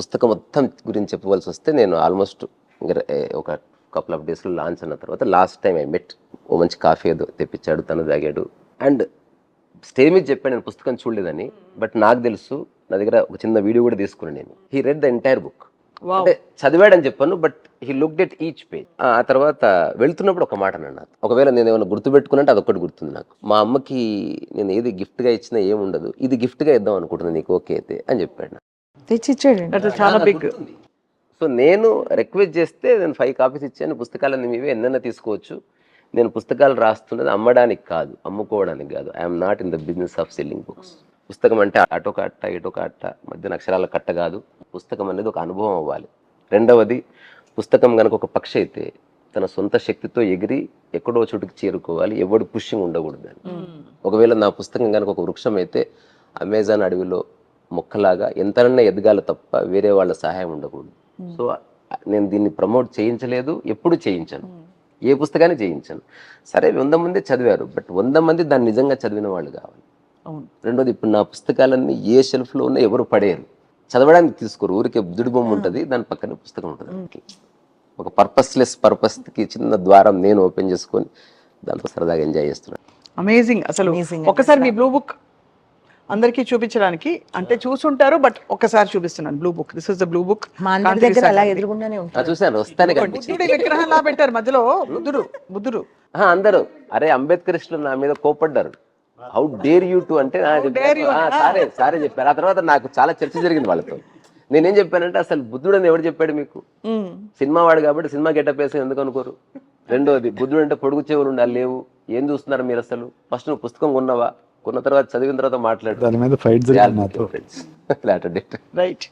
పుస్తకం మొత్తం గురించి చెప్పవలసి వస్తే నేను ఆల్మోస్ట్ ఒక కపుల్ ఆఫ్ డేస్లో లాంచ్ అన్న తర్వాత లాస్ట్ టైం ఐ మెట్ ఓ మంచి కాఫీ ఏదో తెప్పించాడు తను తాగాడు. అండ్ స్టేజ్ మీద చెప్పాడు నేను పుస్తకం చూడలేదని. బట్ నాకు తెలుసు నా దగ్గర ఒక చిన్న వీడియో కూడా తీసుకున్నాను నేను. He read the entire book అంటే చదివాడని చెప్పాను but he look at each page ఆ తర్వాత వెళ్తున్నప్పుడు ఒక మాట అన్నాడు ఒకవేళ నేను ఏమైనా గుర్తుపెట్టుకున్నట్టు అదొక్కటి గుర్తుంది నాకు. మా అమ్మకి నేను ఏది గిఫ్ట్గా ఇచ్చినా ఏముండదు ఇది గిఫ్ట్గా ఇద్దాం అనుకుంటున్నాను నీకు ఓకే అయితే అని చెప్పాడు. తెచ్చి చాలా బిగ్ సో నేను రిక్వెస్ట్ చేస్తే నేను ఫైవ్ కాపీస్ ఇచ్చాను. పుస్తకాలన్నీ మీవే ఎన్నైనా తీసుకోవచ్చు. నేను పుస్తకాలు రాస్తున్నది అమ్మడానికి కాదు అమ్ముకోవడానికి కాదు. I'm not in the business of selling books పుస్తకం అంటే అటో కట్ట ఇటో కట్ట మధ్యన అక్షరాల కట్ట కాదు. పుస్తకం అనేది ఒక అనుభవం అవ్వాలి. రెండవది పుస్తకం కనుక ఒక పక్షి అయితే తన సొంత శక్తితో ఎగిరి ఎక్కడో చోటుకి చేరుకోవాలి. ఎవడు పుష్యం ఉండకూడదు అని. ఒకవేళ నా పుస్తకం కనుక ఒక వృక్షం అయితే అమెజాన్ అడవిలో మొక్కలాగా ఎంతనన్నా ఎదగాలి తప్ప వేరే వాళ్ళ సహాయం ఉండకూడదు. సో నేను దీన్ని ప్రమోట్ చేయించలేదు ఎప్పుడు చేయించాను. ఏ పుస్తకాన్ని చేయించాను. సరే వంద మంది చదివారు బట్ వంద మంది దాన్ని నిజంగా చదివిన వాళ్ళు కావాలి. అవును. రెండోది ఇప్పుడు నా పుస్తకాలన్నీ ఏ షెల్ఫ్లో ఉన్నా ఎవరు పడేయరు చదవడానికి తీసుకోరు ఊరికే బుద్ధుడి బొమ్మ ఉంటుంది దాని పక్కన పుస్తకం ఉంటుంది. ఒక పర్పస్లెస్ పర్పస్కి చిన్న ద్వారం నేను ఓపెన్ చేసుకొని దాంతో సరదాగా ఎంజాయ్ చేస్తున్నాను. అమేజింగ్ అసలు Amazing. ఒకసారి మీ బ్లూ బుక్ అందరికీ చూపించడానికి. అంటే చూసుంటారు బట్ ఒక్కసారి చూపిస్తున్నాను. Blue book this is the blue book మా అందరి దగ్గర అలా ఎదురుగుండానే ఆ, ఉంటాడు చూశాను వస్తానే కనిపించింది. బుద్ధుడి విగ్రహంలా పెట్టారు మధ్యలో. బుద్ధుడు బుద్ధుడు. ఆ, అందరూ. అరే అంబేద్కరిస్టులు నా మీద కోపడ్డారు హౌ డేర్ యూ టు అంటే సారే సారే చెప్పారు. ఆ తర్వాత నాకు చాలా చర్చ జరిగింది వాళ్ళతో. నేనేం చెప్పానంటే అసలు బుద్ధుడు అని ఎవడు చెప్పాడు మీకు. సినిమా వాడు కాబట్టి సినిమా గెటప్ వేసి ఎందుకు అనుకోరు? రెండోది బుద్ధుడు అంటే పొడుగు చెవులు ఉండాలి లేవు. ఏం చూస్తున్నారు మీరు అసలు? ఫస్ట్ నువ్వు పుస్తకం కొన్నావా? కొన్న తర్వాత చదివిన తర్వాత మాట్లాడు. దాని మీద ఫైట్ జరిగింది నాతో రైట్